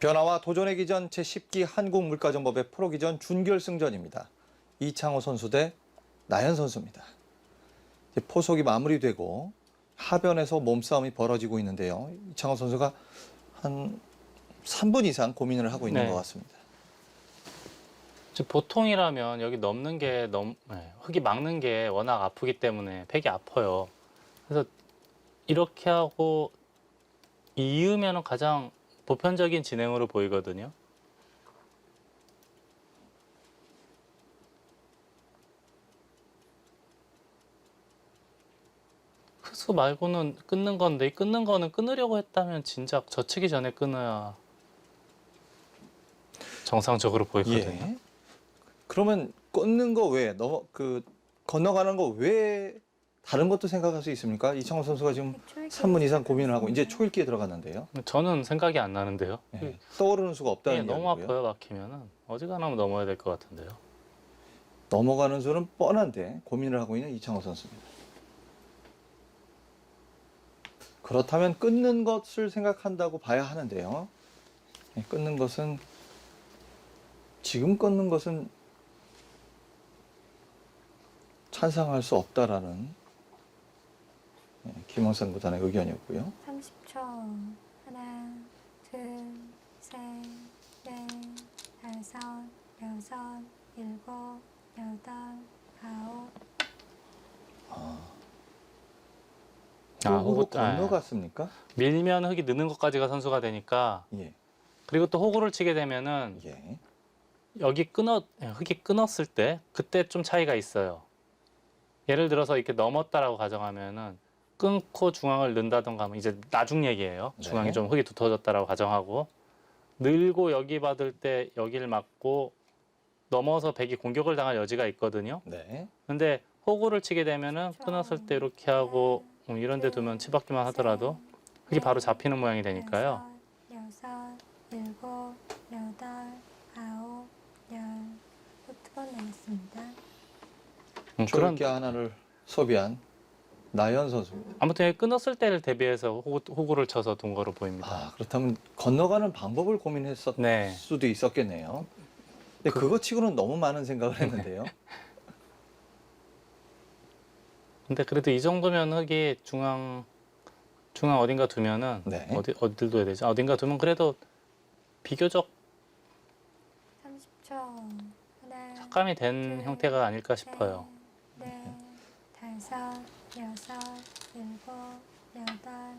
변화와 도전의 기전 제10기 한국물가정법의 프로기전 준결승전입니다. 이창호 선수 대 나연 선수입니다. 포속이 마무리되고 하변에서 몸싸움이 벌어지고 있는데요. 이창호 선수가 한 3분 이상 고민을 하고 있는 네. 것 같습니다. 지금 보통이라면 여기 넘는 게 넘, 네, 흙이 막는 게 워낙 아프기 때문에 팩이 아파요. 그래서 이렇게 하고 이으면 가장 보편적인 진행으로 보이거든요. 흑수 말고는 끊는 건데 이 끊는 거는 끊으려고 했다면 진작 젖히기 전에 끊어야 정상적으로 보이거든요. 예. 그러면 끊는 거 외에 넘어 그 건너가는 거 외에 다른 것도 생각할 수 있습니까? 이창호 선수가 지금 3분 이상 고민을 하고 이제 초읽기에 들어갔는데요. 저는 생각이 안 나는데요. 예. 떠오르는 수가 예, 없다는 너무 이야기고요. 아파요 막히면은 어지간하면 넘어야 될 것 같은데요. 넘어가는 수는 뻔한데 고민을 하고 있는 이창호 선수입니다. 그렇다면 끊는 것을 생각한다고 봐야 하는데요. 예, 끊는 것은 지금 끊는 것은 찬성할 수 없다라는 예, 김원선 구단의 의견이었고요. 30초. 하나, 둘, 셋, 넷, 다섯, 여섯, 일곱, 여덟, 아홉. 아, 호구 호구- 아, 건너갔습니까? 밀면 흙이 느는 것까지가 선수가 되니까 예, 그리고 또 호구를 치게 되면은 예, 여기 끊어 예, 흙이 끊었을 때 그때 좀 차이가 있어요. 예를 들어서 이렇게 넘었다라고 가정하면은 끊고 중앙을 넣는다던가 하면 이제 나중 얘기예요. 네. 중앙이 좀 흙이 두터워졌다라고 가정하고 늘고 여기 받을 때 여기를 맞고 넘어서 백이 공격을 당할 여지가 있거든요. 네. 근데 호구를 치게 되면은 끊었을 때 이렇게 하고 뭐 이런 데 두면 치받기만 하더라도 흙이 바로 잡히는 모양이 되니까요. 여섯, 일곱, 여덟, 아홉, 열. 두번 남았습니다. 음, 초읽기 하나를 소비한 나연 선수입니다. 아무튼 끊었을 때를 대비해서 호구, 호구 를 쳐서 둔 거로 보입니다. 아, 그렇다면 건너가는 방법을 고민했을 네. 수도 있었겠네요. 근데 그... 거 치고는 너무 많은 생각을 했는데요. 근데 그래도 이 정도면 흙이 중앙 중앙 어딘가 두면은 네. 어디 어딜 둬야 되죠? 어딘가 두면 그래도 비교적 30초. 하나, 삭감이 된 둘, 형태가 아닐까 싶어요. 셋, 넷, 다섯, 여섯, 일곱, 여덟,